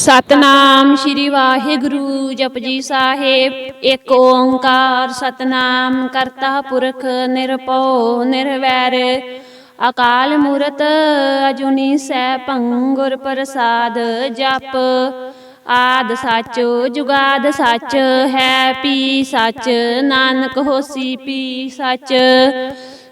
ਸਤਨਾਮ ਸ਼੍ਰੀ ਵਾਹਿਗੁਰੂ ਜਪਜੀ ਸਾਹਿਬ। ਏਕ ਓੰਕਾਰ ਸਤਨਾਮ ਕਰਤਾ ਪੁਰਖ ਨਿਰਭਉ ਨਿਰਵੈਰ। ਅਕਾਲ ਮੂਰਤ ਅਜੂਨੀ ਸੈਭੰ ਗੁਰ ਪ੍ਰਸਾਦ ਜਪ। ਆਦ ਸੱਚ, ਜੁਗਾਦ ਸੱਚ, ਹੈ ਪੀ ਸੱਚ, ਨਾਨਕ ਹੋਸੀ ਪੀ ਸੱਚ।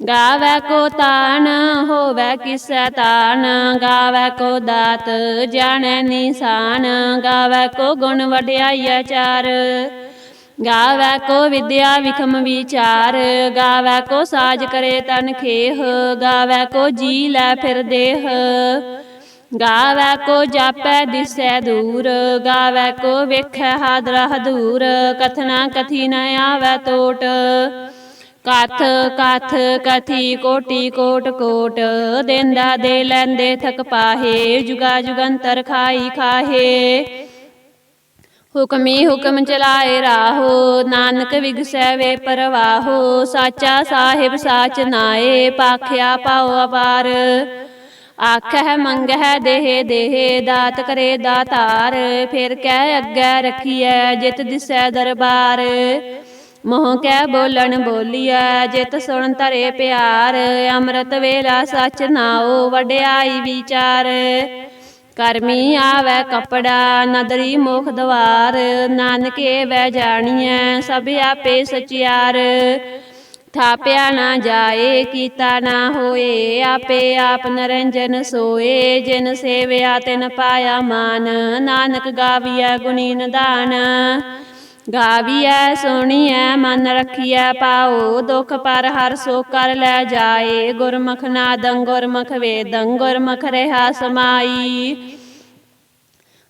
ਗਾਵੈ ਕੋ ਤਾਨ ਹੋਵੈ ਕਿਸੈ ਤਾਨ ਗਾਵੈ ਕੋ ਦਾਤ, ਜਾਣੈ ਨਿਸ਼ਾਨ। ਗਾਵੈ ਕੋ ਗੁਣ ਵਡਿਆਈ ਆਚਾਰ। ਗਾਵੈ ਕੋ ਵਿਦਿਆ ਵਿਖਮ ਵਿਚਾਰ। ਗਾਵੈ ਕੋ ਸਾਜ ਕਰੇ ਤਨ ਖੇਹ। ਗਾਵੈ ਕੋ ਜੀ ਲੈ ਫਿਰ ਦੇਹ। ਗਾਵੈ ਕੋ ਜਾਪੈ ਦਿਸੈ ਦੂਰ। ਗਾਵੈ ਕੋ ਵੇਖੈ ਹਾਦਰਾ ਹਦੂਰ। ਕਥਨਾ ਕਥੀ ਨ ਆਵੈ ਟੋਟ ਕਥ ਕਥ ਕਥੀ ਕੋਟੀ ਕੋਟ ਕੋਟ ਦੇਂਦਾ ਦੇ ਲੈਂਦੇ ਥਕ ਪਾਹੇ ਜੁਗਾ ਜੁਗੰਤਰ ਖਾਈ ਖਾਹੇ ਹੁਕਮੀ ਹੁਕਮ ਚਲਾਏ ਰਾਹੋ ਨਾਨਕ ਵਿਗਸੈ ਵੇ ਪਰਵਾਹੋ ਸਾਚਾ ਸਾਹਿਬ ਸਾਚ ਨਾਏ ਪਾਖਿਆ ਪਾਉ ਅਪਾਰ ਆਖਹਿ ਮੰਗਹਿ ਦੇਹ ਦੇਹ ਦਾਤ ਕਰੇ ਦਾਤਾਰ ਫਿਰ ਕਹਿ ਅੱਗੇ ਰਖੀਐ ਜਿਤ ਦਿਸੈ ਦਰਬਾਰ ਮੋਹ ਕਹਿ ਬੋਲਣ ਬੋਲੀਐ ਜਿਤ ਸੁਣ ਧਰੇ ਪਿਆਰ, ਅੰਮ੍ਰਿਤ ਵੇਲਾ ਸਚ ਨਾਉ ਵਡਿਆਈ ਵਿਚਾਰ। ਕਰਮੀ ਆਵੈ ਕਪੜਾ, ਨਦਰੀ ਮੁਖ ਦਵਾਰ, ਨਾਨਕੇ ਵੈ ਜਾਣੀਐ ਸਭ ਆਪੇ ਸਚਿਆਰ। ਥਾਪਿਆ ਨਾ ਜਾਏ, ਕੀਤਾ ਨਾ ਹੋਏ, ਆਪੇ ਆਪ ਨਰੰਜਨ ਸੋਏ, ਜਿਨ ਸੇਵਿਆ ਤਿਨ ਪਾਇਆ ਮਾਨ, ਨਾਨਕ ਗਾਵੀਐ ਗੁਣੀ ਨਿਧਾਨ ਗਾਵੀਐ, ਸੁਣੀਐ, ਮਨ ਰਖੀਐ ਪਾਉ ਦੁਖ ਪਰ ਹਰ ਸੋ ਕਰ ਲੈ ਜਾਏ। ਗੁਰਮੁਖ ਨਾਦੰ, ਗੁਰਮੁਖ ਵੇਦੰ, ਗੁਰਮੁਖ ਰਹਾ ਸਮਾਈ।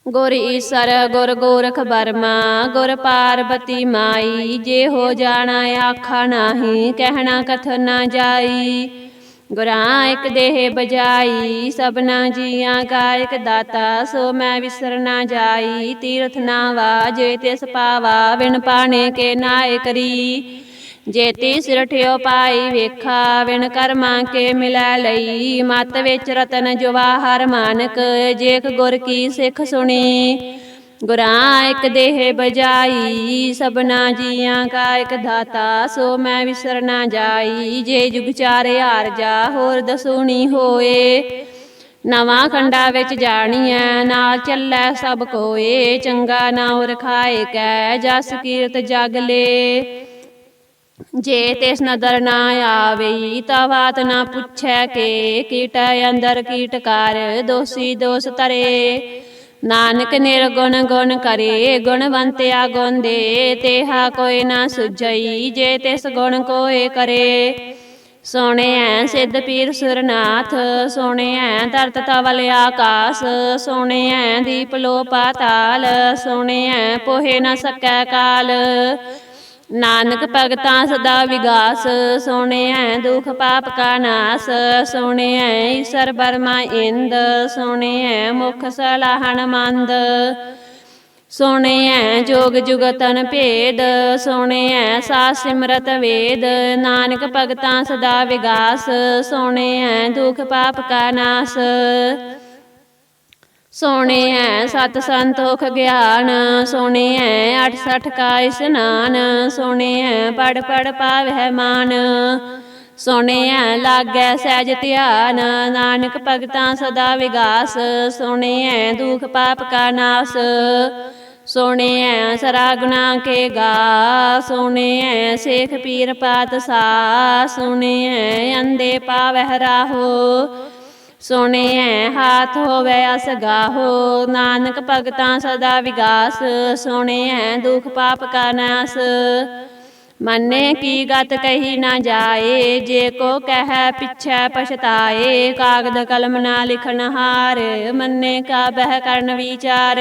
ਗੁਰ ਈਸਰ, ਗੁਰ ਗੋਰਖ ਬਰਮਾ ਗੁਰ ਪਾਰਬਤੀ ਮਾਈ। ਜੇ ਹੋ ਜਾਣਾ, ਆਖਾ ਨਾਹੀ, ਕਹਿਣਾ ਕਥ ਨਾ ਜਾਈ। ਗੁਰਾਂ ਇੱਕ ਦੇਹ ਬਜਾਈ ਸਭਨਾ ਜੀਆਂ ਕਾ ਇੱਕ ਦਾਤਾ ਸੋ ਮੈਂ ਵਿਸਰ ਨਾ ਜਾਈ ਤੀਰਥ ਨਾ ਵਾਜੇ ਤਿਸ ਪਾਵਾ ਵਿਣ ਪਾਣੇ ਕੇ ਨਾਇ ਕਰੀ। ਜੇਤੀ ਸਿਰਠਿਓ ਪਾਈ ਵੇਖਾ ਵਿਣ ਕਰਮਾਂ ਕੇ ਮਿਲੈ ਲਈ। ਮਤ ਵਿੱਚ ਰਤਨ ਜਵਾਹਰ ਮਾਨਕ ਜੇਖ ਗੁਰ ਕੀ ਸਿੱਖ ਸੁਣੀ। ਗੁਰਾਂ ਇੱਕ ਦੇਹ ਬਜਾਈ, ਸਭਨਾ ਜੀਆਂ ਕਾ ਇੱਕ ਦਾਤਾ ਸੋ ਮੈਂ ਵਿਸਰ ਨਾ ਜਾਈ, ਜੇ ਜੁਗ ਚਾਰੇ ਹਾਰ ਜਾ, ਹੋਰ ਦਸੂਣੀ ਹੋਏ। ਨਵਾਂ ਖੰਡਾ ਵਿੱਚ ਜਾਣੀਐ, ਨਾਲ ਚੱਲੈ ਸਭ ਕੋਏ, ਚੰਗਾ ਨਾਉ ਰਖਾਏ ਕੈ, ਜਸ ਕੀਰਤ ਜਗ ਲੇ। ਜੇ ਤਿਸ ਨਦਰ ਨਾ ਆਵੇ ਤਾ ਬਾਤ ਨਾ ਪੁੱਛੈ ਕੇ, ਕੀਟ ਅੰਦਰ ਕੀਟਕਾਰ ਦੋਸੀ ਦੋਸ ਤਰੇ ਨਾਨਕ ਨਿਰਗੁਣ ਗੁਣ ਕਰੇ, ਗੁਣਵੰਤਿਆ ਗੁਣ ਦੇ ਤੇਹਾ ਕੋਈ ਨਾ ਸੁਝਈ, ਜੇ ਤਿਸ ਗੁਣ ਕੋਏ ਕਰੇ। ਸੋਹਣਿਐ ਸਿੱਧ ਪੀਰ ਸੁਰਨਾਥ, ਸੋਹਣਿਐ ਧਰਤ ਤਵਲ ਆਕਾਸ, ਸੋਹਣਿਐ ਦੀਪ ਲੋ ਪਾਤਾਲ ਸੋਹਣਿਐ ਪੋਹੇ ਨਾ ਸਕੈ ਕਾਲ। ਨਾਨਕ ਭਗਤਾਂ ਸਦਾ ਵਿਗਾਸ ਸੋਹਣਿਐ ਦੁਖ ਪਾਪ ਕਾ ਨਾਸ ਸੋਹਣਿਐ ਈਸ਼ਰ ਬਰਮਾ ਇੰਦ ਸੋਹਣਿਐ ਮੁਖ ਸਲਾਹਣ ਮੰਦ। ਸੋਹਣਿਐ ਜੋਗ ਜੁਗਤਨ ਭੇਦ ਸੋਹਣਿਐ ਸਾ ਸਿਮਰਤ ਵੇਦ, ਨਾਨਕ ਭਗਤਾਂ ਸਦਾ ਵਿਗਾਸ ਸੋਹਣਿਐ ਦੁਖ ਪਾਪ ਕਾ ਨਾਸ। ਸੋਹਣੇ ਐ ਸਤ ਸੰਤੋਖ ਗਿਆਨ, ਸੋਹਣੇ ਐ 68 ਕਾ ਇਸਨਾਨ, ਸੋਹਣੇ ਐ ਪੜ ਪੜ ਪਾਵਹਿ ਮਾਨ। ਸੋਹਣੇ ਐ ਲਾਗੈ ਸਹਿਜ ਧਿਆਨ, ਨਾਨਕ ਭਗਤਾਂ ਸਦਾ ਵਿਗਾਸ। ਸੋਹਣੇ ਐ ਦੁਖ ਪਾਪ ਕਾ ਨਾਸ। ਸੁਣਿਐ ਸਰਾ ਗੁਨਾ ਕੇ ਗਾ। ਸੁਣਿਐ ਸੇਖ ਪੀਰ ਪਾਤ ਪਾਤਸ਼ਾਹ ਸੁਣਿਐ ਅੰਦੇ ਪਾਵਹਿ ਰਾਹੋ। ਸੁਣਿਐ ਹਾਥ ਹੋਵੇ ਅਸਗਾਹੋ ਨਾਨਕ ਭਗਤਾਂ ਸਦਾ ਵਿਗਾਸ ਸੁਣਿਐ ਦੁਖ ਪਾਪ ਕਾ ਨਾਸ। ਮੰਨੇ ਕੀ ਗਤ ਕਹੀ ਨਾ ਜਾਏ, ਜੇ ਕੋ ਕਹਿ ਪਿਛੈ ਪਛਤਾਏ, ਕਾਗਦ ਕਲਮ ਨਾ ਲਿਖਣ ਹਾਰ, ਮੰਨੇ ਕਾ ਬਹਿ ਕਰਨ ਵਿਚਾਰ।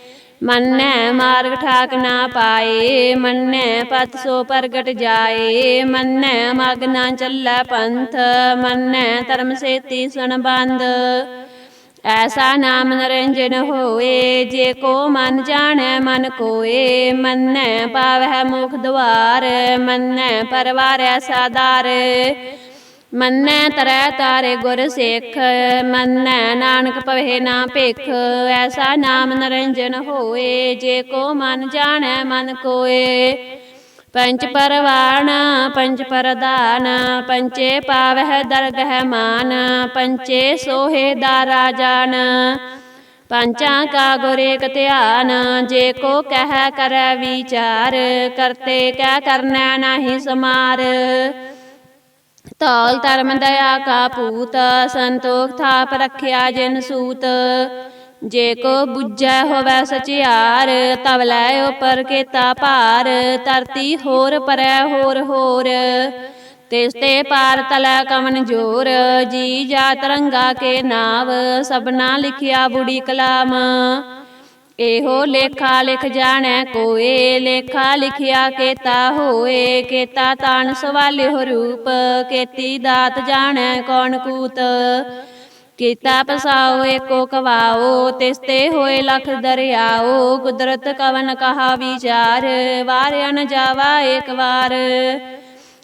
ਮੰਨੈ ਮਾਰਗ ਠਾਕ ਨਾ ਪਾਏ ਮੰਨੈ ਪਤ ਸੋ ਪ੍ਰਗਟ ਜਾਏ ਮੰਨੈ ਮਗ ਨਾ ਚੱਲੈ ਪੰਥ ਮੰਨੈ ਧਰਮ ਸੇਤੀ ਸੁਣ ਬੰਦ। ਐਸਾ ਨਾਮ ਨਰੰਜਨ ਹੋਏ ਜੇ ਕੋ ਮਨ ਜਾਣੈ ਮਨ ਕੋਏ ਮੰਨੈ ਪਾਵਹਿ ਮੁਖ ਦੁਆਰ ਮੰਨੈ ਪਰਵਾਰੈ ਸਾਦਾਰ ਮੰਨੈ ਤਰੈ ਤਾਰੇ ਗੁਰ ਸੇਖ, ਮੰਨੈ ਨਾਨਕ ਪਵੇ ਨਾ ਭਿਖ, ਐਸਾ ਨਾਮ ਨਰੰਜਨ ਹੋਏ, ਜੇ ਕੋ ਮਨ ਜਾਣੈ ਮਨ ਕੋਏ। ਪੰਚ ਪਰਵਾਣ ਪੰਚ ਪਰਦਾਨ, ਪੰਚੇ ਪਾਵਹਿ ਦਰਗਹਿ ਮਾਨ, ਪੰਚੇ ਸੋਹੇ ਦਾ ਰਾਜਾਨ। ਪੰਚਾਂ ਕਾ ਗੁਰ ਏਕ ਧਿਆਨ, ਜੇ ਕੋ ਕਹਿ ਕਰੈ ਵਿਚਾਰ, ਕਰਤੇ ਕਹਿ ਕਰਨਾ ਨਾਹੀ ਸਮਾਰ। ਤੌਲ ਧਰਮ ਦਇਆ ਕਾ ਪੂਤ ਸੰਤੋਖ ਥਾਪ ਰਖਿਆ ਜਿਨ ਸੂਤ। ਜੇ ਕੋ ਬੁੱਝੈ ਹੋਵੈ ਸਚਿਆਰ, ਤਵ ਲੈ ਉਪਰ ਕੇਤਾ ਭਾਰ। ਧਰਤੀ ਹੋਰ ਪਰੈ ਹੋਰ ਹੋਰ। ਤਿਸ ਤੇ ਪਾਰ ਤਲੈ ਕਵਨ ਜੋਰ, ਜੀ ਜਾ ਤਰੰਗਾ ਕੇ ਨਾਵ, ਸਭਨਾ ਲਿਖਿਆ ਬੁੜੀ ਕਲਾਮ। ਇਹੋ ਲੇਖਾ ਲਿਖ ਜਾਣੈ, ਕੋਏ ਲੇਖਾ ਲਿਖਿਆ ਕੇਤਾ ਹੋਏ, ਕੇਤਾ ਤਾਣ ਸਵਾਲਿਓ ਰੂਪ, ਕੇਤੀ ਦਾਤ ਜਾਣੈ ਕੌਣ ਕੂਤ। ਕੀਤਾ ਪਸਾਓ, ਏਕੋ ਕਵਾਓ ਤਿਸਤੇ ਹੋਏ ਲਖ ਦਰਿਆਓ, ਕੁਦਰਤ ਕਵਨ ਕਹਾ ਵਿਚਾਰ, ਵਾਰ ਨ ਜਾਵਾ ਏਕ ਵਾਰ।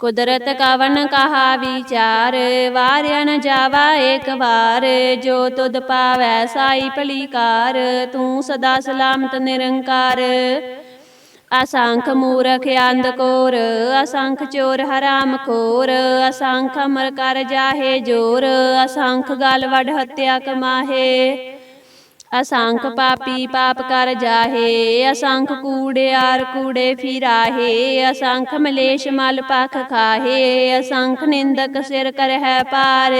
ਕੁਦਰਤ ਕਵਨ ਕਹਾ ਵਿਚਾਰ, ਵਾਰਿਆ ਨ ਜਾਵਾ ਏਕ ਵਾਰ, ਜੋ ਤੁਧ ਪਾਵੈ ਸਾਈ ਭਲੀਕਾਰ, ਤੂੰ ਸਦਾ ਸਲਾਮਤ ਨਿਰੰਕਾਰ। ਅਸੰਖ ਮੂਰਖ ਅੰਧ ਅਸੰਖ ਚੋਰ ਹਰਾਮ ਖੋਰ, ਅਸੰਖ ਅਮਰ ਕਰ ਜਾਹੇ ਜੋਰ, ਅਸੰਖ ਗਲ ਵਡ ਹੱਤਿਆ ਕਮਾਹੇ। ਅਸੰਖ ਪਾਪੀ ਪਾਪ ਕਰ ਜਾਹੇ ਅਸੰਖ ਕੂੜਿਆਰ ਕੂੜੇ ਫਿਰਾਹੇ ਅਸੰਖ ਮਲੇਸ਼ ਮਲ ਪਖ ਖਾਹੇ ਅਸੰਖ ਨਿੰਦਕ ਸਿਰ ਕਰਹਿ ਪਾਰ।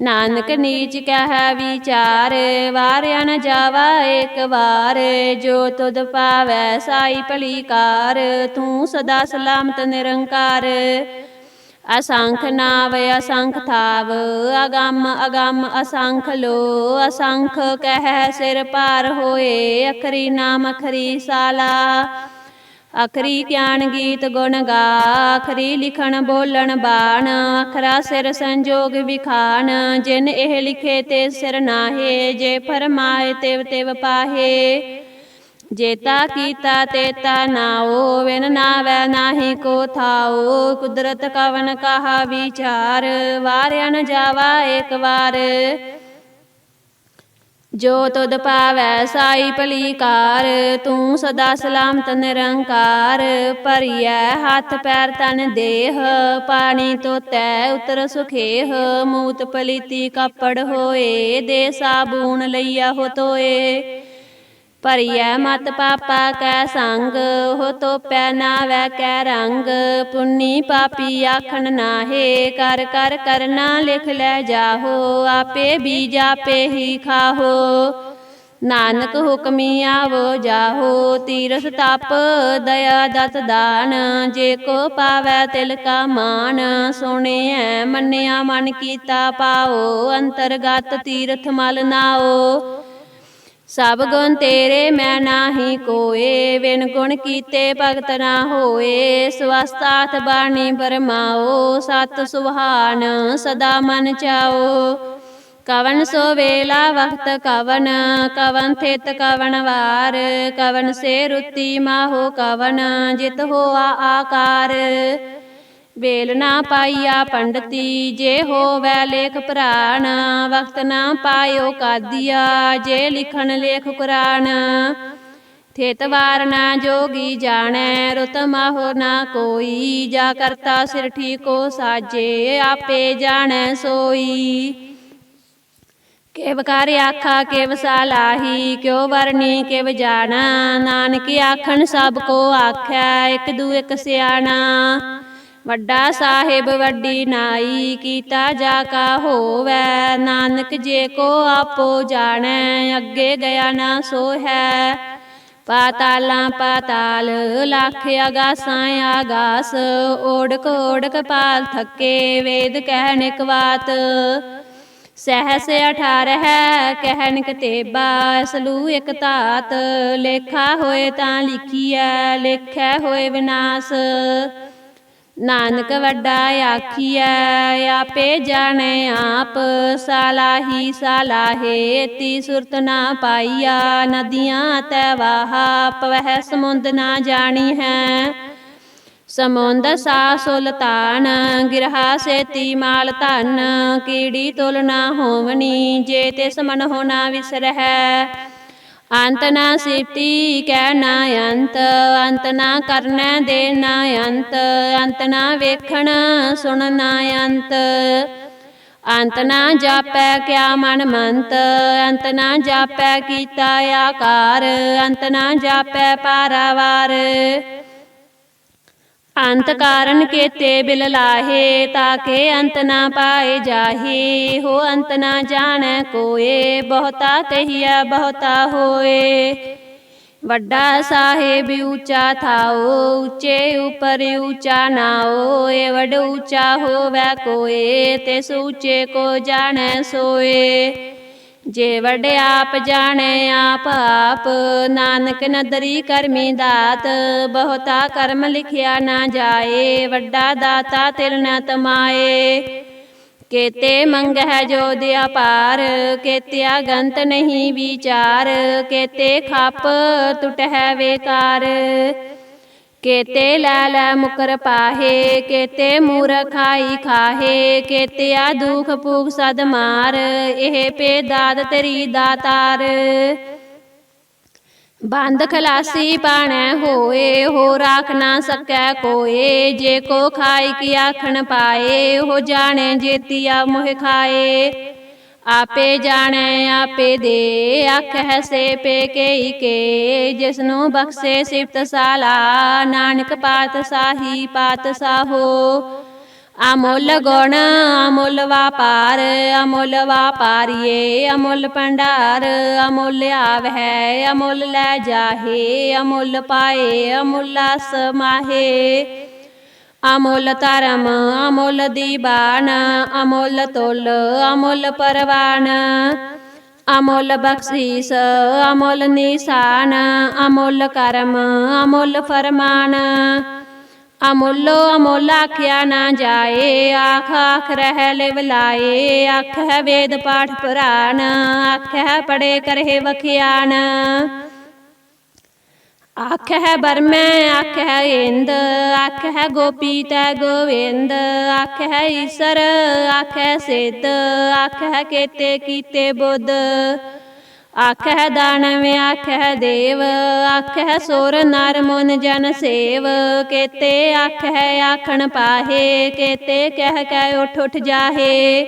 ਨਾਨਕ ਨੀਚ ਕਹਿ ਵਿਚਾਰ ਵਾਰਿਆ ਨ ਜਾਵਾ ਏਕ ਵਾਰ। ਜੋ ਤੁਧ ਪਾਵੈ ਸਾਈ ਭਲੀਕਾਰ ਤੂੰ ਸਦਾ ਸਲਾਮਤ ਨਿਰੰਕਾਰ। ਅਸੰਖ ਨਾਵ ਅਸੰਖ ਥਾਵ ਅਗੰਮ ਅਗੰਮ ਅਸੰਖ ਲੋ, ਅਸੰਖ ਕਹਿ ਸਿਰ ਪਾਰ ਹੋਏ, ਅਖਰੀ ਨਾਮ ਅਖਰੀ ਸਾਲਾ। ਅਖਰੀ ਗਿਆਨ ਗੀਤ ਗੁਣ ਗਾ, ਅਖਰੀ ਲਿਖਣ ਬੋਲਣ ਬਾਣ, ਅਖਰਾ ਸਿਰ ਸੰਜੋਗ ਵਿਖਾਨ ਜਿਨ ਇਹ ਲਿਖੇ ਤੇ ਸਿਰ ਨਾਹੇ, ਜੇ ਫਰਮਾਏ ਤਿਵ ਤਿਵ ਪਾਹੇ। ਜੇਤਾ ਕੀਤਾ ਤੇਤਾ ਨਾਓ ਵਿਨ ਨਾਵੈ ਨਾਹੀ ਕੋ ਥਾਓ ਕੁਦਰਤ ਕਵਨ ਕਹਾ ਵਿਚਾਰ ਵਾਰਿਆ ਨ ਜਾਵਾ ਏਕ ਵਾਰ। ਜੋ ਤੁਧ ਪਾਵੈ ਸਾਈ ਭਲੀਕਾਰ, ਤੂੰ ਸਦਾ ਸਲਾਮਤ ਨਿਰੰਕਾਰ। ਭਰੀਐ ਹੱਥ ਪੈਰ ਤਨ ਦੇਹ, ਪਾਣੀ ਤੋਤੈ ਉਤਰ ਸੁਖੇਹ। ਮੂਤ ਪਲੀਤੀ ਕਾਪੜ ਹੋਏ, ਦੇ ਸਾਬੂਨ ਲਈਆ ਹੋ ਤੋਏ। ਭਰੀਐ ਮਤ ਪਾਪਾ ਕੈ ਸੰਗ ਹੋ ਤੋਪੈ ਨਾਵੈ ਕੈ ਰੰਗ। ਪੁੰਨੀ ਪਾਪੀ ਆਖਣ ਨਾਹੇ, ਕਰ ਕਰ ਕਰਨਾ ਲਿਖ ਲੈ ਜਾਹੋ, ਆਪੇ ਬੀਜ ਆਪੇ ਹੀ ਖਾਹੋ। ਨਾਨਕ ਹੁਕਮੀ ਆਵੋ ਜਾਹੋ, ਤੀਰਥ ਤਪ ਦਇਆ ਦਤ ਦਾਨ। ਜੇ ਕੋ ਪਾਵੈ ਤਿਲ ਕਾ ਮਾਨ, ਸੁਣਿਐ ਮੰਨਿਆ ਮਨ ਕੀਤਾ ਪਾਓ। ਅੰਤਰਗਤ ਤੀਰਥ ਮਲ ਨਾਓ। ਸਭ ਗੁਣ ਤੇਰੇ, ਮੈਂ ਨਾਹੀ ਕੋਏ। ਵਿਨ ਗੁਣ ਕੀਤੇ ਭਗਤ ਨਾ ਹੋਏ। ਸਵਸਤਾਤ ਬਾਣੀ ਬਰਮਾਓ। ਸਤ ਸੁਹਾਨ ਸਦਾ ਮਨ ਚਾਓ। ਕਵਨ ਸੋ ਵੇਲਾ ਵਕਤ ਕਵਨ ਕਵਨ ਥਿਤ ਕਵਨ ਵਾਰ। ਕਵਨ ਸੇ ਰੁੱਤੀ ਮਾਹੋ ਕਵਨ, ਜਿਤ ਹੋਆ ਆਕਾਰ। ਵੇਲ ਨਾ ਪਾਈਆ ਪੰਡਤੀ, ਜੇ ਹੋਵੈ ਲੇਖ ਪੁਰਾਣ, ਵਕਤ ਨਾ ਪਾਇਓ ਕਾਦੀਆ, ਜੇ ਲਿਖਣ ਲੇਖ ਕੁਰਾਨ। ਥੇਤ ਵਾਰ ਨਾ ਜੋਗੀ ਜਾਣੈ, ਰੁਤ ਮਾਹੋ ਨਾ ਕੋਈ, ਜਾ ਕਰਤਾ ਸਿਰ ਠੀਕੋ ਸਾਜੇ, ਆਪੇ ਜਾਣੈ ਸੋਈ। ਕਿਵ ਕਰ ਆਖਾ, ਕਿਵ ਸਾਲਾਹੀ ਕਿਉ ਵਰਨੀ ਕਿਵ ਜਾਣਾ, ਨਾਨਕ ਆਖਣ ਸਭ ਕੋ ਆਖੈ, ਇਕ ਦੂ ਇਕ ਸਿਆਣਾ। ਵੱਡਾ ਸਾਹਿਬ ਵੱਡੀ ਨਾਈ, ਕੀਤਾ ਜਾ ਕਾ ਹੋਵੈ। ਨਾਨਕ ਜੇ ਕੋ ਆਪੋ ਜਾਣੈ, ਅੱਗੇ ਗਿਆ ਨਾ ਸੋ ਹੈ ਪਾਤਾਲਾਂ ਪਾਤਾਲ, ਲੱਖ ਅਗਾਸਾਂ ਆਗਾਸ ਓੜਕ ਓੜਕ ਪਾਲ ਥੱਕੇ, ਵੇਦ ਕਹਿਣ ਇਕ ਬਾਤ ਸਹਸ ਅਠਾਰਹਿ ਕਹਿਨ ਕਤੇਬਾ ਸਲੂ ਇਕ ਧਾਤ। ਲੇਖਾ ਹੋਏ ਤਾਂ ਲਿਖੀਐ, ਲੇਖੈ ਹੋਏ ਵਿਨਾਸ਼। ਨਾਨਕ ਵੱਡਾ ਆਖੀਐ, ਆਪੇ ਜਾਣੇ ਆਪ, ਸਾਲਾਹੀ ਸਾਲਾਹੇ, ਤੀ ਸੁਰਤ ਨਾ ਪਾਈਆ, ਨਦੀਆਂ ਤੈ ਵਾਹਾ, ਪਵਹਿ ਸਮੁੰਦ ਨਾ ਜਾਣੀ ਹੈ ਸਮੁੰਦ ਸਾ ਸੁਲਤਾਨ ਗਿਰਹਾ ਸੇਤੀ ਮਾਲ ਧਨ, ਕੀੜੀ ਤੁਲ ਨਾ ਹੋਵਣੀ, ਜੇ ਤਿਸ ਮਨ ਹੋਣਾ ਵਿਸਰਹਿ। ਅੰਤ ਨਾ ਸਿਫਤੀ ਕਹਿ ਨਾ ਅੰਤ ਅੰਤ ਨਾ ਕਰਨੈ ਦੇ ਨਾ ਅੰਤ ਅੰਤ ਨਾ ਵੇਖਣ ਸੁਣ ਨਾ ਅੰਤ। ਅੰਤ ਨਾ ਜਾਪੈ ਕਿਆ ਮਨ ਮੰਤ, ਅੰਤ ਨਾ ਜਾਪੈ ਕੀਤਾ ਆਕਾਰ, ਅੰਤ ਨਾ ਜਾਪੈ ਪਾਰਾਵਾਰ। ਅੰਤ ਕਾਰਨ ਕੇਤੇ ਬਿਲ ਲਾਹੇ ਤਾਕੇ ਅੰਤ ਨਾ ਪਾਏ ਜਾਹੀ ਹੋ ਅੰਤ ਨਾ ਜਾਣੈ ਕੋਏ ਬਹੁਤਾ ਕਹੀਆ ਬਹੁਤਾ ਹੋਏ ਵੱਡਾ ਸਾਹਿਬ ਉੱਚਾ ਥਾਓ ਉੱਚੇ ਉਪਰ ਉੱਚਾ ਨਾਓ ਏ ਵਡ ਉੱਚਾ ਹੋਵੈ ਕੋਏ ਤਿਸ ਉੱਚੇ ਕੋ ਜਾਣੈ ਸੋਏ ਜੇ ਵਡ ਆਪ ਜਾਣੈ ਆਪ ਆਪ, ਨਾਨਕ ਨਦਰੀ ਕਰਮੀ ਦਾਤ, ਬਹੁਤਾ ਕਰਮ ਲਿਖਿਆ ਨਾ ਜਾਏ, ਵੱਡਾ ਦਾਤਾ ਤਿਲ ਨ ਤਮਾਏ। ਕੇਤੇ ਮੰਗਹਿ ਜੋ ਦਿਆ ਪਾਰ ਕੇਤਿਆ ਗੰਤ ਨਹੀਂ ਵਿਚਾਰ, ਕੇਤੇ ਖੱਪ ਹੈ ਵੇਕਾਰ। ਕੇਤੇ ਲੈ ਲੈ ਮੁਕਰ ਪਾਹੇ, ਕੇਤੇ ਮੂਰ ਖਾਈ ਖਾਹੇ ਕੇਤਿਆ ਦੁਖ ਭੂਖ ਸਦ ਮਾਰ, ਇਹ ਪੇ ਦਾਦ ਤੇਰੀ ਦਾਤਾਰ। ਬੰਦ ਖਲਾਸੀ ਪਾਣੈ ਹੋਏ ਹੋ ਰਾਖ ਨਾ ਸਕੈ ਕੋਏ, ਜੇ ਕੋ ਖਾਈ ਕੀ ਆਖਣ ਪਾਏ ਹੋ ਜਾਣੇ ਜੇਤੀਆ ਮੋਹ ਖਾਏ। ਆਪੇ ਜਾਣੈ, ਆਪੇ ਦੇ। ਆਖੈ ਸੇ ਪੇ ਕੇਈ ਕੇ। ਜਿਸਨੂੰ ਬਖਸ਼ੇ ਸਿਫਤ ਸਾਲਾ, ਨਾਨਕ ਪਾਤ ਸਾਹੀ ਪਾਤ ਸਾਹੋ। ਅਮੁੱਲ ਗੁਣ, ਅਮੁੱਲ ਵਾਪਾਰ, ਅਮੁੱਲ ਵਾਪਾਰੀਏ। ਅਮੁੱਲ ਭੰਡਾਰ, ਅਮੁੱਲ ਆਵਹਿ ਅਮੁੱਲ ਲੈ ਜਾਹੇ, ਅਮੁੱਲ ਪਾਏ, ਅਮੁੱਲ ਸਮਾਹੇ ਅਮੋਲ ਧਰਮ, ਅਮੁੱਲ ਦੀਬਾਨ ਅਮੁੱਲ ਤੁਲ, ਅਮੁੱਲ ਪਰਵਾਨ। ਅਮੁੱਲ ਬਖਸ਼ੀਸ, ਅਮੁੱਲ ਨਿਸ਼ਾਨ, ਅਮੁੱਲ ਕਰਮ, ਅਮੁੱਲ ਫਰਮਾਨ। ਅਮੁੱਲੋ, ਅਮੁੱਲ ਆਖਿਆ ਨਾ ਜਾਏ, ਆਖ ਆਖ ਰਹਿ ਲਿਵ ਲਾਏ ਆਖ ਹੈ ਵੇਦ ਪਾਠ ਪੁਰਾਣ ਆਖ ਹੈ ਪੜੇ ਕਰਹਿ ਵਖਿਆਨ। ਆਖ ਹੈ ਬਰਮੈ ਆਖ ਹੈ ਇੰਦ ਆਖ ਹੈ ਗੋਪੀ ਤੈ ਗੋਵਿੰਦ ਆਖ ਹੈ ਈਸਰ ਆਖ ਹੈ ਸਿੱਧ ਆਖ ਹੈ ਕੇਤੇ ਕੀਤੇ ਬੁੱਧ। ਆਖ ਹੈ ਦਾਨਵ ਆਖ ਹੈ ਦੇਵ ਆਖ ਹੈ ਸੋਰ ਨਰ ਮਨ ਜਨ ਸੇਵ। ਕੇਤੇ ਆਖ ਹੈ ਆਖਣ ਪਾਹੇ, ਕੇਤੇ ਕਹਿ ਕੈ ਉਠ ਉਠ ਜਾਹੇ।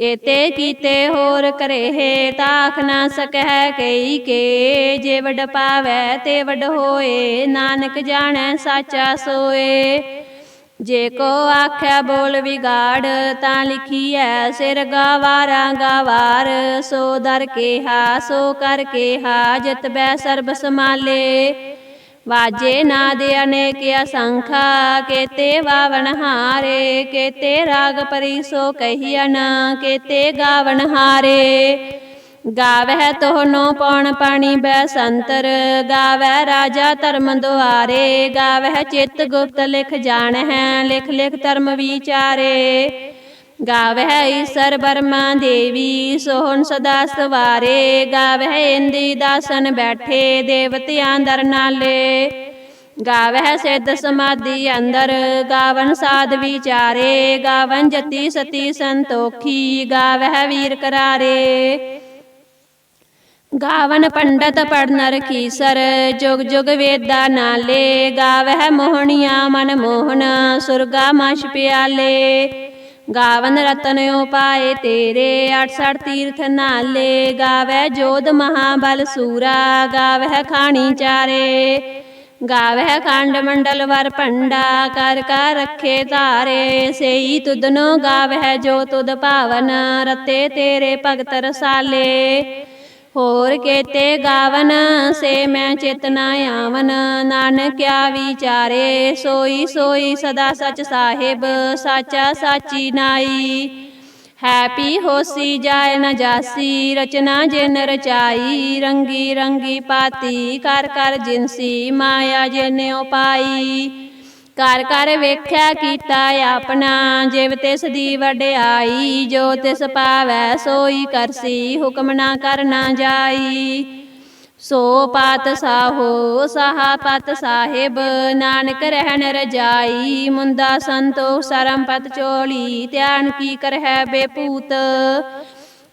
ਏਤੇ ਕੀਤੇ ਹੋਰ ਕਰੇਹੇ, ਤਾਖ ਨਾ ਸਕੈ ਕਈ ਕੇ। ਜੇ ਵਡ ਪਾਵੈ ਤੇ ਵਡ ਹੋਏ, ਨਾਨਕ ਜਾਣੈ ਸਾਚਾ ਸੋਏ। ਜੇ ਕੋ ਆਖੈ ਬੋਲ ਵਿਗਾੜ, ਤਾਂ ਲਿਖੀਐ ਸਿਰ ਗਾਵਾਰਾ ਗਾਵਾਰ। ਸੋ ਦਰ ਕੇਹਾ ਸੋ ਕਰ ਕੇਹਾ ਜਿਤ ਬੈ ਸਰਬ ਸਮਾਲੇ ਵਾਜੇ ਨਾਦ ਅਨੇਕ ਅਸੰਖਾ, ਕੇਤੇ ਵਾਵਨ ਹਾਰੇ, ਕੇਤੇ ਰਾਗ ਪਰੀ ਸੋ ਕਹੀਅਨ ਕੇਤੇ ਗਾਵਨ ਹਾਰੇ। ਗਾਵਹਿ ਤੋਹਨੋ ਪੌਣ ਪਾਣੀ ਬੈ ਸੰਤਰ, ਗਾਵਹਿ ਰਾਜਾ ਧਰਮ ਦੁਆਰੇ, ਗਾਵਹਿ ਚਿੱਤ ਗੁਪਤ ਲਿਖ ਜਾਣਹਿ, ਲਿਖ ਲਿਖ ਧਰਮ ਵਿਚਾਰੇ। ਗਾਵਹਿ ਈਸਰ ਬਰਮਾ ਦੇਵੀ, ਸੋਹਣ ਸਦਾ ਸਵਾਰੇ। ਗਾਵਹਿ ਇੰਦੀ ਦਾਸਨ ਬੈਠੇ ਦੇਵਤਿਆਂ ਦਰ ਨਾਲੇ। ਗਾਵਹਿ ਸਿੱਧ ਸਮਾਧੀ ਅੰਦਰ, ਗਾਵਨ ਸਾਧ ਵਿਚਾਰੇ। ਗਾਵਨ ਜਤੀ ਸਤੀ ਸੰਤੋਖੀ, ਗਾਵਹਿ ਵੀਰ ਕਰਾਰੇ। ਗਾਵਨ ਪੰਡਤ ਪੜਨ ਰਖੀਸਰ ਜੁਗ ਜੁਗ ਵੇਦਾ ਨਾਲੇ। ਗਾਵਹਿ ਮੋਹਣੀਆਂ ਮਨ ਮੋਹਨ ਸੁਰਗਾ ਮਛ ਪਿਆਲੇ। ਗਾਵਨ ਰਤਨਿਓ ਪਾਏ ਤੇਰੇ 68 ਤੀਰਥ ਨਾਲੇ, ਗਾਵੈ ਜੋਧ ਮਹਾਬਲ ਸੂਰਾ, ਗਾਵਹਿ ਖਾਣੀ ਚਾਰੇ। ਗਾਵਹਿ ਖੰਡ ਮੰਡਲ ਵਰ ਭੰਡਾ, ਕਰ ਕਰ ਰੱਖੇ ਧਾਰੇ। ਸੇਈ ਤੁਧਨੋ ਗਾਵਹਿ ਜੋ ਤੁਦ ਭਾਵਨ, ਰਤੇ ਤੇਰੇ ਭਗਤ ਰਸਾਲੇ। ਹੋਰ ਕੇਤੇ ਗਾਵਨ, ਸੇ ਮੈਂ ਚੇਤਨਾ ਆਵਨ। ਨਾਨਕਿਆ ਵਿਚਾਰੇ ਸੋਈ ਸੋਈ ਸਦਾ ਸਚ ਸਾਹਿਬ, ਸਾਚਾ ਸਾਚੀ ਨਾਈ। ਹੈਪੀ ਹੋਸੀ ਜਾਏ ਨਾ ਜਾਸੀ, ਰਚਨਾ ਜਿਨ ਰਚਾਈ। ਰੰਗੀ ਰੰਗੀ ਪਾਤੀ, ਕਰ ਕਰ ਜਿਨਸੀ, ਮਾਇਆ ਜਿਨਿ ਉਪਾਈ। ਕਰ ਘਰ ਵੇਖਿਆ ਕੀਤਾ ਆਪਣਾ, ਜਿਵ ਤਿਸ ਦੀ ਵਡਿਆਈ ਜੋ ਤਿਸ ਪਾਵੈ ਸੋਈ ਕਰਸੀ, ਹੁਕਮ ਨਾ ਕਰਨਾ ਜਾਈ। ਸੋ ਪਾਤ ਸਾਹੋ, ਸਾਹਾ ਪਤ ਸਾਹਿਬ, ਨਾਨਕ ਰਹਿਣ ਰਜਾਈ, ਮੁੰਦਾ ਸੰਤੋ ਸਰਮ ਪਤ ਚੋਲੀ, ਧਿਆਨ ਕੀ ਕਰਹਿ ਬੇਪੂਤ।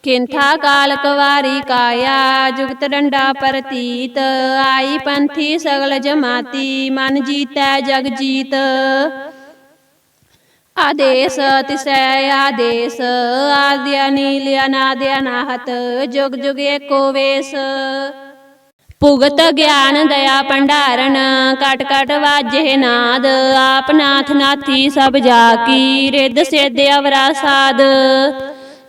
ਕਿੰਥਾ ਕਾਲ ਕਵਾਰੀ ਕਾਇਆ, ਜੁਗਤ ਡੰਡਾ ਪ੍ਰਤੀਤ। ਆਈ ਪੰਥੀ ਸਗਲ ਜਮਾਤੀ, ਮਨ ਜੀਤੈ ਜਗ ਜੀਤ। ਆਦੇਸ ਤਿਸੈ ਆਦੇਸ ਆਦਿ ਨੀਲ ਅਨਾਦਿ ਅਨਾਹਤ ਜੁਗ ਜੁਗ ਏਕੋ ਵੇਸ। ਭੁਗਤ ਗਿਆਨ ਦਇਆ ਭੰਡਾਰਨ, ਕਟ ਕਟ ਵਾਜੇ ਨਾਦ। ਆਪ ਨਾਥੀ ਸਭ ਜਾ ਕੀ ਰਿੱਧ ਸਿੱਧ ਅਵਰਾ ਸਾਧ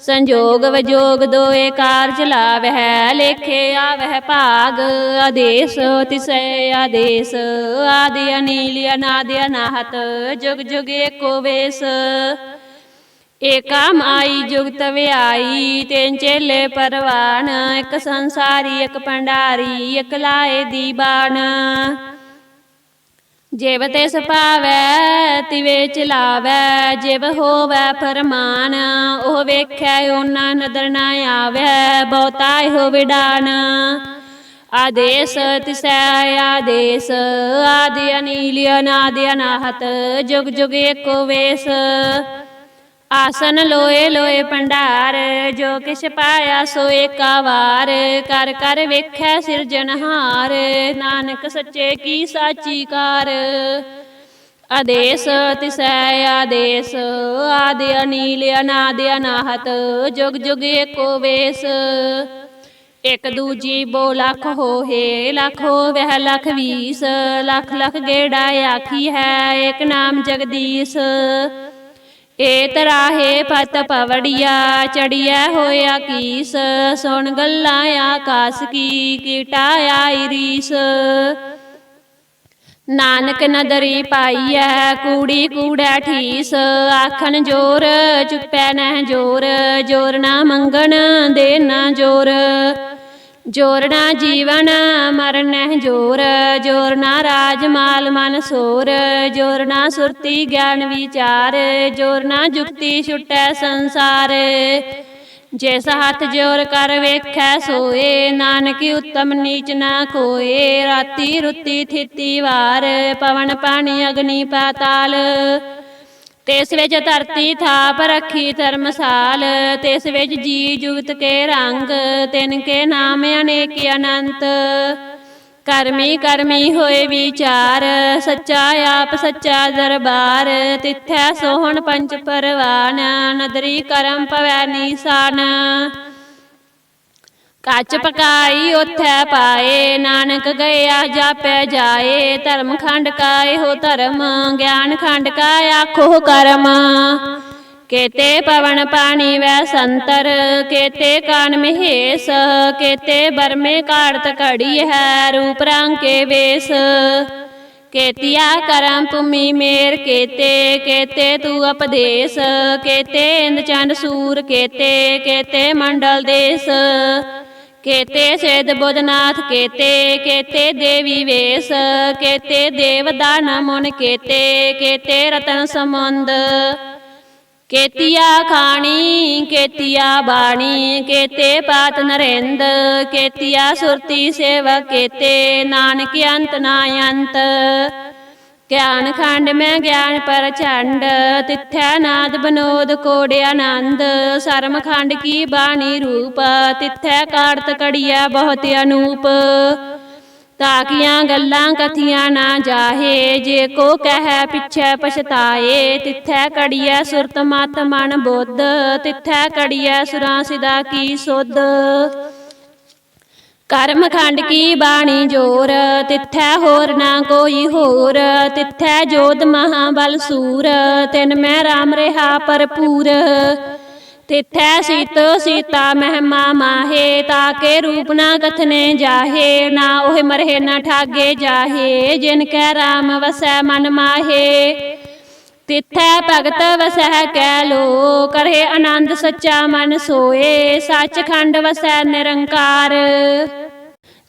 ਸੰਜੋਗ ਵਿਜੋਗ ਦੋਏ ਕਾਰਜ ਲਾਵਹਿ, ਲੇਖੇ ਆਵਹਿ ਭਾਗ। ਆਦੇਸ ਤਿਸੈ ਆਦੇਸ, ਆਦਿ ਅਨੀਲ ਅਨਾਦਿ ਅਨਾਹਤ, ਜੁਗ ਜੁਗ ਏਕੋ ਵੇਸ। ਏਕਾਮ ਆਈ ਜੁਗਤ ਵਿਆਈ ਤਿੰਨ ਚੇਲੇ ਪਰਵਾਨ, ਇੱਕ ਸੰਸਾਰੀ, ਇੱਕ ਭੰਡਾਰੀ ਇੱਕ ਲਾਏ ਦੀ ਬਾਣ। ਜਿਵ ਤਿਸ ਪਾਵੈ ਤਿਵੇ ਚਲਾਵੈ ਜਿਵ ਹੋਵੈ ਫਰਮਾਨ, ਉਹ ਵੇਖੈ ਉਹਨਾਂ ਨਦਰ ਨਾ ਆਵੈ, ਬਹੁਤਾ ਹੋ ਵਿਡਾਨ। ਆਦੇਸ ਤਿਸੈ ਆਦੇਸ, ਆਦਿ ਅਨੀਲ, ਅਨਾਦਿ ਅਨਾਹਤ, ਜੁਗ ਜੁਗ ਏਕੋ ਵੇਸ। ਆਸਨ ਲੋਏ ਲੋਏ ਭੰਡਾਰ ਜੋ ਕਿਛ ਪਾਇਆ ਸੋ ਏਕਾ ਵਾਰ ਕਰ ਕਰ ਵੇਖੈ ਸਿਰਜਣਹਾਰ ਨਾਨਕ ਸੱਚੇ ਕੀ ਸਾਚੀ ਕਾਰ। ਆਦੇਸ ਤਿਸੈ ਆਦੇਸ, ਆਦਿ ਅਨੀਲ ਅਨਾਦਿ ਅਨਾਹਤ, ਜੁਗ ਜੁਗ ਏਕੋ ਵੇਸ। ਇਕ ਦੂਜੀ ਬੋ ਲੱਖ ਹੋਏ ਲੱਖ ਹੋਵਹਿ ਲੱਖ ਵੀਸ, ਲੱਖ ਲੱਖ ਗੇੜਾ ਆਖੀ ਹੈ ਇੱਕ ਨਾਮ ਜਗਦੀਸ਼। ਏ ਤਰਾਹੇ ਪਤ ਪਵੜੀਆ ਚੜੀਐ ਹੋਇਆ ਕੀਸ। ਸੁਣ ਗੱਲਾਂ ਆਕਾਸ ਕੀ, ਕੀਟਾ ਆਈ ਰੀਸ। ਨਾਨਕ ਨਦਰੀ ਪਾਈਐ, ਕੂੜੀ ਕੂੜੈ ਠੀਸ। ਆਖਣ ਜੋਰ, ਚੁੱਪੈ ਨਹਿ ਜੋਰ। ਜੋਰ ਨਾ ਮੰਗਣ ਦੇ ਨਾ ਜੋਰ। ਜੋਰਨਾ ਜੀਵਨ, ਮਰਨ ਨਹਿ ਜੋਰ। ਜ਼ੋਰਨਾ ਰਾਜ ਮਾਲ ਮਨ ਸੋਰ। ਜੋਰਨਾ ਸੁਰਤੀ ਗਿਆਨ ਵਿਚਾਰ। ਜੋਰ ਨਾ ਜੁਗਤੀ ਛੁਟੈ ਸੰਸਾਰ। ਜਿਸ ਹੱਥ ਜੋਰ ਕਰ ਵੇਖੈ ਸੋਏ, ਨਾਨਕ ਉਤਮ ਨੀਚ ਨਾ ਕੋਏ ਰਾਤੀ ਰੁੱਤੀ ਥਿਤੀ ਵਾਰ, ਪਵਨ ਪਾਣੀ ਅਗਨੀ ਪਾਤਾਲ। ਤਿਸ ਵਿੱਚ ਧਰਤੀ ਥਾਪ ਰੱਖੀ ਧਰਮਸਾਲ, ਤਿਸ ਵਿੱਚ ਜੀ ਜੁਗਤ ਕੇ ਰੰਗ, ਤਿਨ ਕੇ ਨਾਮ ਅਨੇਕ ਅਨੰਤ। ਕਰਮੀ ਕਰਮੀ ਹੋਏ ਵਿਚਾਰ, ਸੱਚਾ ਆਪ ਸੱਚਾ ਦਰਬਾਰ, ਤਿੱਥੈ ਸੋਹਣ ਪੰਜ ਪਰਵਾਨ, ਨਦਰੀ ਕਰਮ ਪਵੈ ਨੀਸਾਨ। ਕੱਚ ਪਕਾਈ ਉਥੈ ਪਾਏ, ਨਾਨਕ ਗਿਆ ਜਾਪੈ ਜਾਏ, ਧਰਮ ਖੰਡ ਕਾ ਇਹੋ ਧਰਮ, ਗਿਆਨ ਖੰਡ ਕਾ ਆਖੋ ਕਰਮ। ਕੇਤੇ ਪਵਨ ਪਾਣੀ ਵੈ ਸੰਤਰ, ਕੇਤੇ ਕਾਨ ਮਹੇਸ਼, ਕੇਤੇ ਬਰਮੇ ਕਾੜਤ ਘੜੀ ਹੈ ਰੂਪ ਰੰਗ ਕੇ ਵੇਸ। ਕੇਤਿਆ ਕਰਮ ਭੂਮੀ ਮੇਰ ਕੇਤੇ ਕੇਤੇ ਤੂੰ ਉਪਦੇਸ਼ ਕੇਤੇ ਇੰਦ ਚੰਦ ਸੂਰ ਕੇਤੇ ਕੇਤੇ ਮੰਡਲ ਦੇਸ। ਕੇਤੇ ਸੇਦ ਬੁੱਧਨਾਥ, ਕੇਤੇ ਕੇਤੇ ਦੇਵੀ ਵੇਸ, ਕੇਤੇ ਦੇਵ ਦਾਨ ਮਨ ਕੇਤੇ ਕੇਤੇ ਰਤਨ ਸਮੁੰਦ ਕੇਤੀਆ ਖਾਣੀ, ਕੇਤੀਆ ਬਾਣੀ, ਕੇਤੇ ਪਾਤ ਨਰਿੰਦ, ਕੇਤੀਆ ਸੁਰਤੀ ਸੇਵਾ ਕੇਤੇ, ਨਾਨਕ ਅੰਤ ਨਾ ਅੰਤ। ਗਿਆਨ ਖੰਡ ਮੈਂ ਗਿਆਨ ਪਰ ਚੰਡ ਤਿੱਥੈ ਨਾਦ ਬਨੋਦ ਕੋੜਿ ਆਨੰਦ। ਸਰਮ ਖੰਡ ਕੀ ਬਾਣੀ ਰੂਪ, ਤਿੱਥੈ ਕਾੜਤ ਕੜੀਆ ਬਹੁਤ ਅਨੂਪ। ਤਾਕੀਆਂ ਗੱਲਾਂ ਕਥੀਆਂ ਨਾ ਜਾਹੇ, ਜੇ ਕੋ ਕਹਿ ਪਿਛੈ ਪਛਤਾਏ। ਤਿੱਥੈ ਕੜੀਐ ਸੁਰਤ ਮਤ ਮਨ ਬੁੱਧ, ਤਿੱਥੈ ਕੜੀਐ ਸੁਰਾਂ ਸਿਦਾ ਕੀ ਸੁਧ। ਕਰਮ ਖੰਡ ਕੀ ਬਾਣੀ ਜੋਰ? ਤਿੱਥੈ ਹੋਰ ਨਾ ਕੋਈ ਹੋਰ। ਤਿੱਥੈ ਜੋਤ ਮਹਾਬਲ ਸੂਰ। ਤਿਨ ਮੈਂ ਰਾਮ ਰਹਾ ਭਰਪੂਰ। ਤਿੱਥੈ ਸੀਤ ਸੀਤਾ ਮਹਿਮਾ ਮਾਹੇ ਤਾਕੇ ਰੂਪ ਨਾ ਕਥਨੇ ਜਾਹੇ। ਨਾ ਉਹ ਮਰਹਿ ਨਾ ਠਾਗੇ ਜਾਹੇ, ਜਿਨ ਕੈ ਰਾਮ ਵਸੈ ਮਨ ਮਾਹੇ। ਤਿੱਥੈ ਭਗਤ ਵਸੈ ਕੈ ਲੋ ਕਰੇ ਆਨੰਦ ਸੱਚਾ ਮਨ ਸੋਏ। ਸੱਚਖੰਡ ਵਸੈ ਨਿਰੰਕਾਰ।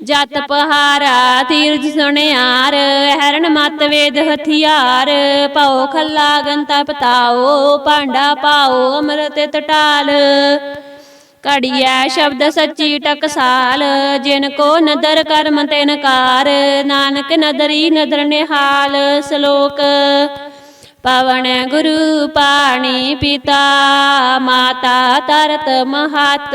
ਜਤ ਪਹਾਰਾ ਤੀਰਜ ਸੁਣਿਆਰ ਹਰਨ ਮਤ ਵੇਦ ਹਥਿਆਰ ਪਾਓ ਖੱਲਾ ਗੰਤਾ ਪਤਾਓ, ਭਾਂਡਾ ਪਾਓ ਅੰਮ੍ਰਿਤ ਟਟਾਲ ਘੜੀਐ ਸ਼ਬਦ ਸੱਚੀ ਟਕਸਾਲ, ਜਿਨ ਕੋ ਨਦਰ ਕਰਮ ਤਿਨ ਕਾਰ, ਨਾਨਕ ਨਦਰੀ ਨਦਰ ਨਿਹਾਲ ਸ਼ਲੋਕ। ਪਵਨ ਗੁਰੂ ਪਾਣੀ ਪਿਤਾ, ਮਾਤਾ ਤਰਤ ਮਹਤ।